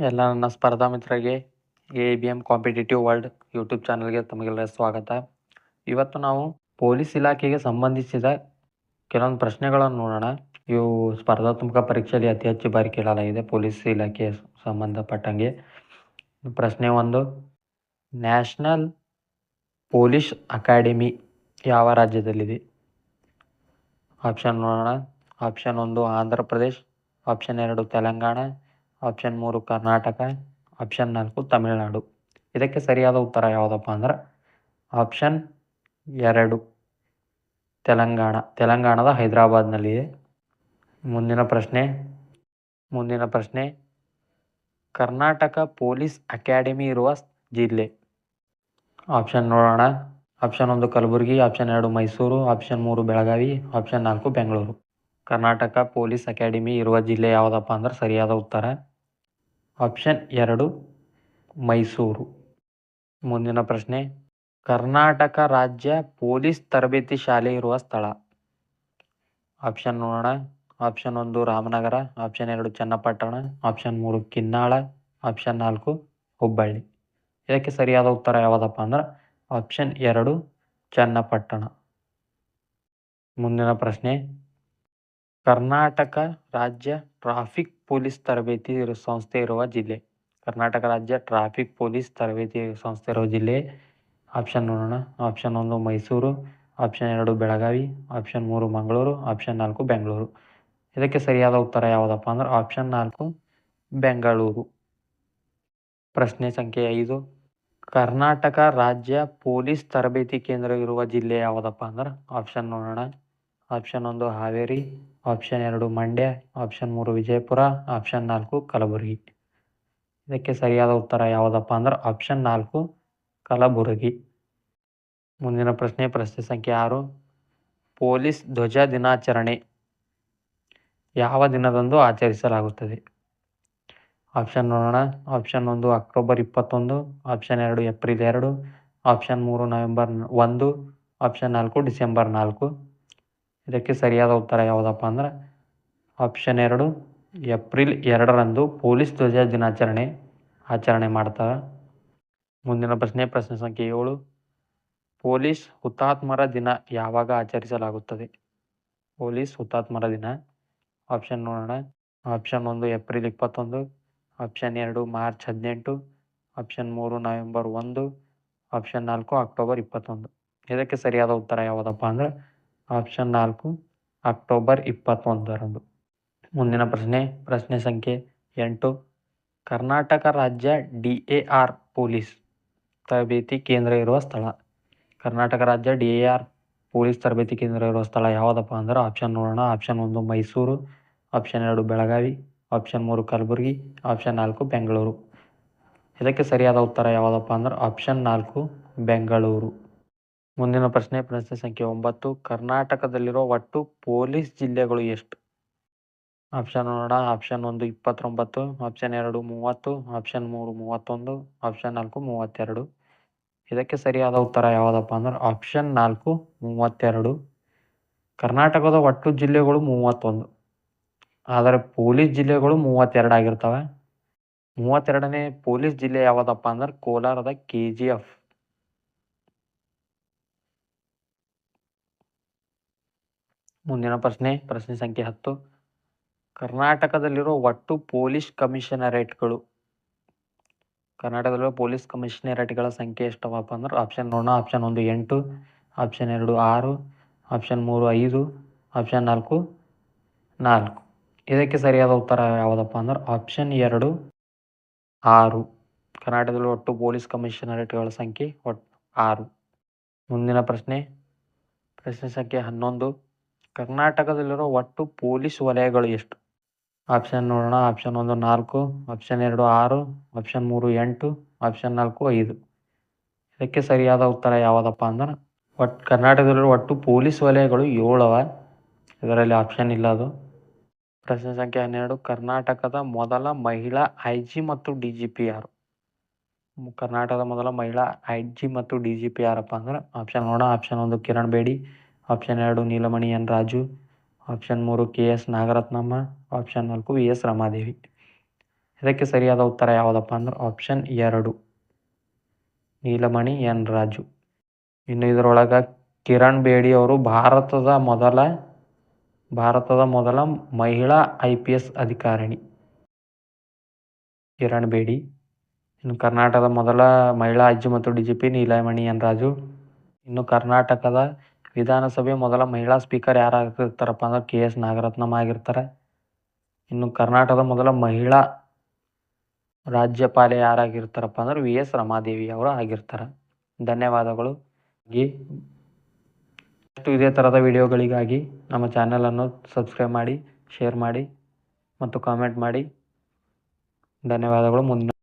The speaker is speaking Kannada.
ಎಲ್ಲ ನನ್ನ ಸ್ಪರ್ಧಾ ಮಿತ್ರರಿಗೆ A B M competitive world YouTube ಚಾನಲ್ಗೆ ತಮಗೆಲ್ಲ ಸ್ವಾಗತ. ಇವತ್ತು ನಾವು ಪೊಲೀಸ್ ಇಲಾಖೆಗೆ ಸಂಬಂಧಿಸಿದ ಕೆಲವೊಂದು ಪ್ರಶ್ನೆಗಳನ್ನು ನೋಡೋಣ. ಇವು ಸ್ಪರ್ಧಾತ್ಮಕ ಪರೀಕ್ಷೆಯಲ್ಲಿ ಅತಿ ಹೆಚ್ಚು ಬಾರಿ ಕೇಳಲಾಗಿದೆ ಪೊಲೀಸ್ ಇಲಾಖೆಗೆ ಸಂಬಂಧಪಟ್ಟಂಗೆ. ಪ್ರಶ್ನೆ ಒಂದು, ನ್ಯಾಷನಲ್ ಪೊಲೀಸ್ ಅಕಾಡೆಮಿ ಯಾವ ರಾಜ್ಯದಲ್ಲಿದೆ? ಆಪ್ಷನ್ ನೋಡೋಣ. ಆಪ್ಷನ್ ಒಂದು, ಆಂಧ್ರ ಪ್ರದೇಶ್. ಆಪ್ಷನ್ ಎರಡು, ತೆಲಂಗಾಣ. ಆಪ್ಷನ್ ಮೂರು, ಕರ್ನಾಟಕ. ಆಪ್ಷನ್ ನಾಲ್ಕು, ತಮಿಳುನಾಡು. ಇದಕ್ಕೆ ಸರಿಯಾದ ಉತ್ತರ ಯಾವುದಪ್ಪ ಅಂದ್ರೆ ಆಪ್ಷನ್ ಎರಡು, ತೆಲಂಗಾಣ. ತೆಲಂಗಾಣದ ಹೈದರಾಬಾದ್ನಲ್ಲಿದೆ ಮುಂದಿನ ಪ್ರಶ್ನೆ ಮುಂದಿನ ಪ್ರಶ್ನೆ. ಕರ್ನಾಟಕ ಪೊಲೀಸ್ ಅಕಾಡೆಮಿ ಇರುವ ಜಿಲ್ಲೆ. ಆಪ್ಷನ್ ನೋಡೋಣ. ಆಪ್ಷನ್ ಒಂದು ಕಲಬುರಗಿ ಆಪ್ಷನ್ ಎರಡು ಮೈಸೂರು ಆಪ್ಷನ್ ಮೂರು ಬೆಳಗಾವಿ ಆಪ್ಷನ್ ನಾಲ್ಕು ಬೆಂಗಳೂರು. ಕರ್ನಾಟಕ ಪೊಲೀಸ್ ಅಕಾಡೆಮಿ ಇರುವ ಜಿಲ್ಲೆ ಯಾವುದಪ್ಪ ಅಂದ್ರೆ ಸರಿಯಾದ ಉತ್ತರ ಆಪ್ಷನ್ ಎರಡು ಮೈಸೂರು. ಮುಂದಿನ ಪ್ರಶ್ನೆ, ಕರ್ನಾಟಕ ರಾಜ್ಯ ಪೊಲೀಸ್ ತರಬೇತಿ ಶಾಲೆ ಇರುವ ಸ್ಥಳ? ಆಪ್ಷನ್ ನೋಡೋಣ, ಆಪ್ಷನ್ ಒಂದು ರಾಮನಗರ, ಆಪ್ಷನ್ ಎರಡು ಚನ್ನಪಟ್ಟಣ, ಆಪ್ಷನ್ ಮೂರು ಕಿನ್ನಾಳ, ಆಪ್ಷನ್ ನಾಲ್ಕು ಹುಬ್ಬಳ್ಳಿ. ಇದಕ್ಕೆ ಸರಿಯಾದ ಉತ್ತರ ಯಾವುದಪ್ಪ ಅಂದ್ರೆ ಆಪ್ಷನ್ ಎರಡು ಚನ್ನಪಟ್ಟಣ. ಮುಂದಿನ ಪ್ರಶ್ನೆ ಕರ್ನಾಟಕ ರಾಜ್ಯ ಟ್ರಾಫಿಕ್ ಪೊಲೀಸ್ ತರಬೇತಿ ಸಂಸ್ಥೆ ಇರುವ ಜಿಲ್ಲೆ. ಕರ್ನಾಟಕ ರಾಜ್ಯ ಟ್ರಾಫಿಕ್ ಪೊಲೀಸ್ ತರಬೇತಿ ಸಂಸ್ಥೆ ಇರುವ ಜಿಲ್ಲೆ. ಆಪ್ಷನ್ ನೋಡೋಣ. ಆಪ್ಷನ್ ಒಂದು ಮೈಸೂರು, ಆಪ್ಷನ್ ಎರಡು ಬೆಳಗಾವಿ, ಆಪ್ಷನ್ ಮೂರು ಮಂಗಳೂರು, ಆಪ್ಷನ್ ನಾಲ್ಕು ಬೆಂಗಳೂರು. ಇದಕ್ಕೆ ಸರಿಯಾದ ಉತ್ತರ ಯಾವುದಪ್ಪ ಅಂದ್ರೆ ಆಪ್ಷನ್ ನಾಲ್ಕು ಬೆಂಗಳೂರು. ಪ್ರಶ್ನೆ ಸಂಖ್ಯೆ ಐದು. ಕರ್ನಾಟಕ ರಾಜ್ಯ ಪೊಲೀಸ್ ತರಬೇತಿ ಕೇಂದ್ರ ಇರುವ ಜಿಲ್ಲೆ ಯಾವುದಪ್ಪ ಅಂದ್ರೆ ಆಪ್ಷನ್ ನೋಡೋಣ. ಆಪ್ಷನ್ ಒಂದು ಹಾವೇರಿ ಆಪ್ಷನ್ ಎರಡು ಮಂಡ್ಯ ಆಪ್ಷನ್ ಮೂರು ವಿಜಯಪುರ ಆಪ್ಷನ್ ನಾಲ್ಕು ಕಲಬುರಗಿ. ಇದಕ್ಕೆ ಸರಿಯಾದ ಉತ್ತರ ಯಾವುದಪ್ಪ ಅಂದ್ರೆ ಆಪ್ಷನ್ ನಾಲ್ಕು ಕಲಬುರಗಿ. ಮುಂದಿನ ಪ್ರಶ್ನೆ ಪ್ರಶ್ನೆ ಸಂಖ್ಯೆ ಆರು. ಪೊಲೀಸ್ ಧ್ವಜ ದಿನಾಚರಣೆ ಯಾವ ದಿನದಂದು ಆಚರಿಸಲಾಗುತ್ತದೆ? ಆಪ್ಷನ್ ನೋಡೋಣ. ಆಪ್ಷನ್ ಒಂದು ಅಕ್ಟೋಬರ್ ಇಪ್ಪತ್ತೊಂದು ಆಪ್ಷನ್ ಎರಡು ಏಪ್ರಿಲ್ ಎರಡು ಆಪ್ಷನ್ ಮೂರು ನವೆಂಬರ್ ಒಂದು ಆಪ್ಷನ್ ನಾಲ್ಕು ಡಿಸೆಂಬರ್ ನಾಲ್ಕು. ಇದಕ್ಕೆ ಸರಿಯಾದ ಉತ್ತರ ಯಾವುದಪ್ಪ ಅಂದ್ರೆ ಆಪ್ಷನ್ ಎರಡು, ಏಪ್ರಿಲ್ ಎರಡರಂದು ಪೊಲೀಸ್ ಧ್ವಜ ದಿನಾಚರಣೆ ಆಚರಣೆ ಮಾಡ್ತಾರೆ. ಮುಂದಿನ ಪ್ರಶ್ನೆ ಪ್ರಶ್ನೆ ಸಂಖ್ಯೆ ಏಳು. ಪೊಲೀಸ್ ಹುತಾತ್ಮರ ದಿನ ಯಾವಾಗ ಆಚರಿಸಲಾಗುತ್ತದೆ? ಪೊಲೀಸ್ ಹುತಾತ್ಮರ ದಿನ. ಆಪ್ಷನ್ ನೋಡೋಣ. ಆಪ್ಷನ್ ಒಂದು, ಏಪ್ರಿಲ್ ಇಪ್ಪತ್ತೊಂದು. ಆಪ್ಷನ್ ಎರಡು, ಮಾರ್ಚ್ ಹದಿನೆಂಟು. ಆಪ್ಷನ್ ಮೂರು, ನವೆಂಬರ್ ಒಂದು. ಆಪ್ಷನ್ ನಾಲ್ಕು, ಅಕ್ಟೋಬರ್ ಇಪ್ಪತ್ತೊಂದು. ಇದಕ್ಕೆ ಸರಿಯಾದ ಉತ್ತರ ಯಾವುದಪ್ಪ ಅಂದ್ರೆ ಆಪ್ಷನ್ ನಾಲ್ಕು, ಅಕ್ಟೋಬರ್ ಇಪ್ಪತ್ತೊಂದರಂದು. ಮುಂದಿನ ಪ್ರಶ್ನೆ ಪ್ರಶ್ನೆ ಸಂಖ್ಯೆ ಎಂಟು. ಕರ್ನಾಟಕ ರಾಜ್ಯ ಡಿ ಎ ಆರ್ ಪೊಲೀಸ್ ತರಬೇತಿ ಕೇಂದ್ರ ಇರುವ ಸ್ಥಳ. ಕರ್ನಾಟಕ ರಾಜ್ಯ ಡಿ ಎ ಆರ್ ಪೊಲೀಸ್ ತರಬೇತಿ ಕೇಂದ್ರ ಇರುವ ಸ್ಥಳ ಯಾವುದಪ್ಪ ಅಂದ್ರೆ ಆಪ್ಷನ್ ನೋಡೋಣ. ಆಪ್ಷನ್ ಒಂದು ಮೈಸೂರು, ಆಪ್ಷನ್ ಎರಡು ಬೆಳಗಾವಿ, ಆಪ್ಷನ್ ಮೂರು ಕಲಬುರಗಿ, ಆಪ್ಷನ್ ನಾಲ್ಕು ಬೆಂಗಳೂರು. ಇದಕ್ಕೆ ಸರಿಯಾದ ಉತ್ತರ ಯಾವುದಪ್ಪ ಅಂದ್ರೆ ಆಪ್ಷನ್ ನಾಲ್ಕು, ಬೆಂಗಳೂರು. ಮುಂದಿನ ಪ್ರಶ್ನೆ ಪ್ರಶ್ನೆ ಸಂಖ್ಯೆ ಒಂಬತ್ತು. ಕರ್ನಾಟಕದಲ್ಲಿರೋ ಒಟ್ಟು ಪೊಲೀಸ್ ಜಿಲ್ಲೆಗಳು ಎಷ್ಟು? ಆಪ್ಷನ್ ನೋಡೋಣ. ಆಪ್ಷನ್ ಒಂದು ಇಪ್ಪತ್ತೊಂಬತ್ತು ಆಪ್ಷನ್ ಎರಡು ಮೂವತ್ತು ಆಪ್ಷನ್ ಮೂರು ಮೂವತ್ತೊಂದು ಆಪ್ಷನ್ ನಾಲ್ಕು ಮೂವತ್ತೆರಡು. ಇದಕ್ಕೆ ಸರಿಯಾದ ಉತ್ತರ ಯಾವುದಪ್ಪ ಅಂದ್ರೆ ಆಪ್ಷನ್ ನಾಲ್ಕು ಮೂವತ್ತೆರಡು. ಕರ್ನಾಟಕದ ಒಟ್ಟು ಜಿಲ್ಲೆಗಳು ಮೂವತ್ತೊಂದು. ಆದರೆ ಪೊಲೀಸ್ ಜಿಲ್ಲೆಗಳು ಮೂವತ್ತೆರಡು ಆಗಿರ್ತವೆ. ಮೂವತ್ತೆರಡನೇ ಪೊಲೀಸ್ ಜಿಲ್ಲೆ ಯಾವುದಪ್ಪ ಅಂದ್ರೆ ಕೋಲಾರದ ಕೆ ಜಿ ಎಫ್ ಮುಂದಿನ ಪ್ರಶ್ನೆ ಪ್ರಶ್ನೆ ಸಂಖ್ಯೆ ಹತ್ತು. ಕರ್ನಾಟಕದಲ್ಲಿರೋ ಒಟ್ಟು ಪೊಲೀಸ್ ಕಮಿಷನರೇಟ್ಗಳು. ಕರ್ನಾಟಕದಲ್ಲಿರೋ ಪೊಲೀಸ್ ಕಮಿಷನರೇಟ್ಗಳ ಸಂಖ್ಯೆ ಎಷ್ಟವಪ್ಪ ಅಂದ್ರೆ ಆಪ್ಷನ್ ನೋಡೋಣ. ಆಪ್ಷನ್ ಒಂದು ಎಂಟು, ಆಪ್ಷನ್ ಎರಡು ಆರು, ಆಪ್ಷನ್ ಮೂರು ಐದು, ಆಪ್ಷನ್ ನಾಲ್ಕು ನಾಲ್ಕು. ಇದಕ್ಕೆ ಸರಿಯಾದ ಉತ್ತರ ಯಾವುದಪ್ಪ ಅಂದ್ರೆ ಆಪ್ಷನ್ ಎರಡು ಆರು. ಕರ್ನಾಟಕದಲ್ಲಿ ಒಟ್ಟು ಪೊಲೀಸ್ ಕಮಿಷನರೇಟ್ಗಳ ಸಂಖ್ಯೆ ಒಟ್ಟು ಆರು. ಮುಂದಿನ ಪ್ರಶ್ನೆ ಪ್ರಶ್ನೆ ಸಂಖ್ಯೆ ಹನ್ನೊಂದು. ಕರ್ನಾಟಕದಲ್ಲಿರುವ ಒಟ್ಟು ಪೊಲೀಸ್ ವಲಯಗಳು ಎಷ್ಟು? ಆಪ್ಷನ್ ನೋಡೋಣ, ಆಪ್ಷನ್ ಒಂದು ನಾಲ್ಕು, ಆಪ್ಷನ್ ಎರಡು ಆರು, ಆಪ್ಷನ್ ಮೂರು ಎಂಟು, ಆಪ್ಷನ್ ನಾಲ್ಕು ಐದು. ಇದಕ್ಕೆ ಸರಿಯಾದ ಉತ್ತರ ಯಾವುದಪ್ಪ ಅಂದ್ರೆ ಒಟ್ಟು ಕರ್ನಾಟಕದಲ್ಲಿರುವ ಒಟ್ಟು ಪೊಲೀಸ್ ವಲಯಗಳು ಏಳವ? ಇದರಲ್ಲಿ ಆಪ್ಷನ್ ಇಲ್ಲ ಅದು. ಪ್ರಶ್ನೆ ಸಂಖ್ಯೆ ಹನ್ನೆರಡು, ಕರ್ನಾಟಕದ ಮೊದಲ ಮಹಿಳಾ ಐ ಜಿ ಮತ್ತು ಡಿ ಜಿ ಪಿ ಯಾರು ಕರ್ನಾಟಕದ ಮೊದಲ ಮಹಿಳಾ ಐ ಜಿ ಮತ್ತು ಡಿ ಜಿ ಪಿ ಯಾರಪ್ಪ ಅಂದ್ರೆ, ಆಪ್ಷನ್ ನೋಡೋಣ, ಆಪ್ಷನ್ ಒಂದು ಕಿರಣ್ ಬೇಡಿ ಆಪ್ಷನ್ ಎರಡು ನೀಲಮಣಿ ಎನ್ ರಾಜು ಆಪ್ಷನ್ ಮೂರು ಕೆ ಎಸ್ ನಾಗರತ್ನಮ್ಮ. ಆಪ್ಷನ್ ನಾಲ್ಕು ವಿ ಎಸ್ ರಮಾದೇವಿ. ಇದಕ್ಕೆ ಸರಿಯಾದ ಉತ್ತರ ಯಾವುದಪ್ಪ ಅಂದ್ರೆ ಆಪ್ಷನ್ ಎರಡು ನೀಲಮಣಿ ಎನ್ ರಾಜು ಇನ್ನು ಇದರೊಳಗೆ ಕಿರಣ್ ಬೇಡಿ ಅವರು ಭಾರತದ ಮೊದಲ ಭಾರತದ ಮೊದಲ ಮಹಿಳಾ ಐ ಪಿ ಎಸ್ ಅಧಿಕಾರಿಣಿ. ಕಿರಣ್ ಬೇಡಿ. ಇನ್ನು ಕರ್ನಾಟಕದ ಮೊದಲ ಮಹಿಳಾ ಅಜ್ಜಿ ಮತ್ತು D G P Neelamani N Raju ಇನ್ನು ಕರ್ನಾಟಕದ ವಿಧಾನಸಭೆ ಮೊದಲ ಮಹಿಳಾ ಸ್ಪೀಕರ್ ಯಾರಾಗಿರ್ತಾರಪ್ಪ ಅಂದ್ರೆ ಕೆ ಎಸ್ ನಾಗರತ್ನಮ್ಮ ಆಗಿರ್ತಾರೆ. ಇನ್ನು ಕರ್ನಾಟಕದ ಮೊದಲ ಮಹಿಳಾ ರಾಜ್ಯಪಾಲೆ ಯಾರಾಗಿರ್ತಾರಪ್ಪ ಅಂದ್ರೆ ವಿ ಎಸ್ ರಮಾದೇವಿ ಅವರು ಆಗಿರ್ತಾರೆ. ಧನ್ಯವಾದಗಳು. ಇಷ್ಟು ಇದೇ ಥರದ ವಿಡಿಯೋಗಳಿಗಾಗಿ ನಮ್ಮ ಚಾನಲನ್ನು ಸಬ್ಸ್ಕ್ರೈಬ್ ಮಾಡಿ, ಶೇರ್ ಮಾಡಿ ಮತ್ತು ಕಾಮೆಂಟ್ ಮಾಡಿ. ಧನ್ಯವಾದಗಳು. ಮುಂದಿನ